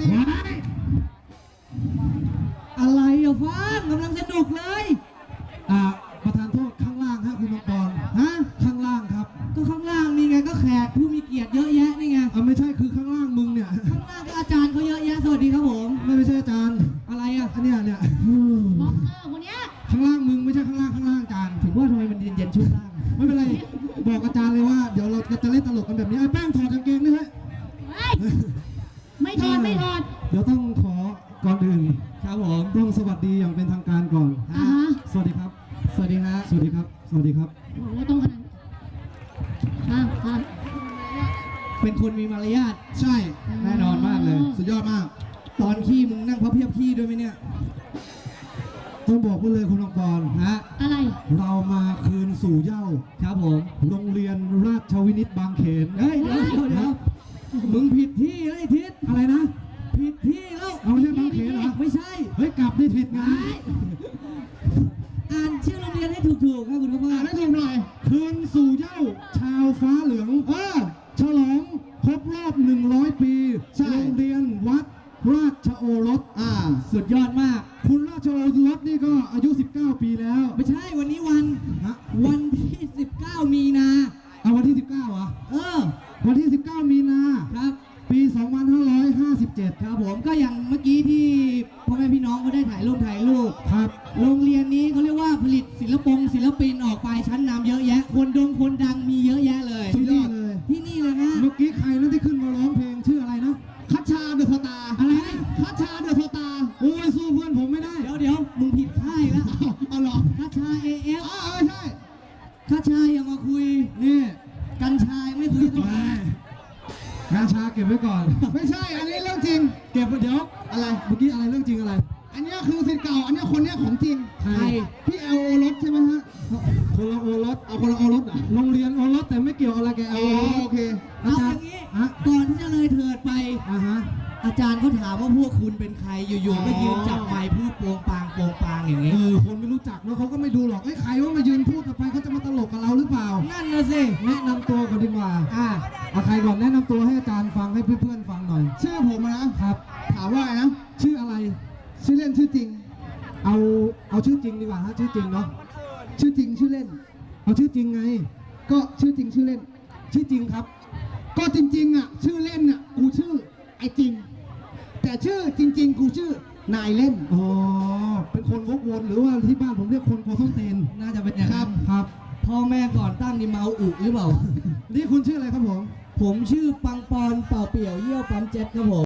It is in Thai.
ดิอะไรอะฟ้างกำลังสนุกเลย อ่าประธานโทษข้างล่างฮะคุณมังกรฮะข้างล่างครับก็ข้างล่างนี่ไงก็แขกผู้มีเกียรติเยอะแยะนี่ไงอ่าไม่ใช่คือข้างล่างมึงเนี่ย ข้างล่างก็อาจารย์เขาเยอะแยะสวัสดีครับผมไม่ไม่ใช่อาจารย์อะไรอะอันเนี้ยเนี่ยบ็อกเกอร์คนเนี้ยข้างล่างมึงไม่ใช่ข้างล่างข้างล่างอาจารย์ถึงว่าทำไมมันเย็นเย็นๆชุดล่างไม่เป็นไรบอกอาจารย์เลยว่าเดี๋ยวเราจะเล่นตลกกันแบบนี้ไอ้แป้งถอดกางเกงด้วยฮะ เฮ้ย ไม่ถอดไม่ถอดเดี๋ยวต้องขอก่อนอื่นครับผมต้องสวัสดีอย่างเป็นทางการก่อนอ่าฮะ สวัสดีครับ สวัสดีฮะสวัสดีครับ สวัสดีครับ โอ้โหต้องขนาดอะอะ เป็นคนมีมารยาทใช่ แน่นอนมากเลย สุดยอดมาก ตอนขี้มึงนั่งพับเพียบขี้ด้วยไหมเนี่ย ต้องบอกไว้เลยคุณมังกรฮะ อะไร เรามาคืนสู่เหย้าครับผม โรงเรียนราชวินิตบางเขนเฮ้ยเดี๋ยวเดี๋ยวเดี๋ยว มึงผิดที่แล้วไอ้ทิศอะไรนะ ผิดที่แล้วเอาไม่ใช่บางเขนเหรอ ไม่ใช่ เฮ้ยกลับได้ผิดไงอ่านชื่อโรงเรียนให้ถูกๆครับคุณพ่ออ่านให้ถูกหน่อย คืนสู่เหย้าชาวฟ้าเหลืองเออฉลองครบรอบ 100 ปีใช่โรงเรียนวัดราชโอรสอ่า สุดยอดมาก คุณราชโอรสนี่ก็อายุ 19 ปีแล้ว ไม่ใช่วันนี้วันฮะวันที่ 19 มีนา เอาวันที่ 19เหรอเออ วันที่ 19 มีนา ครับ ปี 2557 ครับผมก็อย่างเมื่อกี้ที่พ่อแม่พี่น้องเขาได้ถ่ายรูปถ่ายรูปครับ โรงเรียนนี้เขาเรียกว่าผลิตศิลปงศิลปินออกไปชั้นนำเยอะแยะ คนดงคนดังมีเยอะแยะเลย สุดยอดเลย ที่นี่เลยฮะเมื่อกี้ใครนั่นที่ขึ้นมาร้องเพลงชื่ออะไรนะ คัชชาเดอะสตาร์อะไรคัชชาเดอะสตาร์โอ้ยสู้เพื่อนผมไม่ได้เดี๋ยวเดี๋ยวมึงผิดค่ายแล้วเอาเหรอคาชาเอเอฟอ๋อเออใช่คาชาอย่ามาคุย นี่ กัญชายังไม่คุยกันงานชาเก็ บไว้ก่อน ไม่ใช่ อันนี้เรื่องจริง เก็บไว้เดี๋ยวอะไร เมื่อกี้อะไรเรื่องจริงอะไร อันนี้คือสิทธิ์เก่า อันนี้คนนี้ของจริงใคร พี่เอลโอรสใช่ไหมฮะ คนละโอรสเอาคนละโอรสอะโรงเรียนโอรสแต่ไม่เกี่ยวอะไรกับเอลโอรสโอเคเอาอย่างนี้ฮะก่อนที่จะเลยเถิดไป อ่าฮะ อาจารย์เขาถามว่าพวกคุณเป็นใครอยู่ๆก็ยืนจับไมค์พูดโปงปางโปงปางอย่างเอนี้อ คนไม่รู้จักแล้วเขาก็ไม่ดูหรอกเอ้ยใครว่ามายืนพูดต่อไปเขาจะมาตลกกับเราหรือเปล่า นั่นนะสิ แนะนำตัวก่อนดีกว่า อ่า เอาใครก่อนแนะนำตัวให้อาจารย์ฟังให้เพื่อนๆฟังหน่อย ชื่อผมนะครับ ถามว่าไงนะชื่ออะไร ชื่อเล่นชื่อจริง เอาเอาชื่อจริงดีกว่าฮะชื่อจริงเนาะชื่อจริงชื่อเล่น เอาชื่อจริงไง ก็ชื่อจริงชื่อเล่น ชื่อจริงครับ ก็จริงๆอะชื่อเล่นอะกูชื่อไอจริง แต่ชื่อจริง ๆ กูชื่อนายเล่น อ๋อเป็นคนวกวนหรือว่าที่บ้านผมเรียกคนคอส้มเตนน่าจะเป็นอย่างครันั้บนครับ พ่อแม่ก่อนตั้งนี่เมาอุหรือเปล่า นี่คุณชื่ออะไรครับผม ผมชื่อปังปอนเป่าเปี่ยวเยี่ยวปั๊มเจ็ดครับผม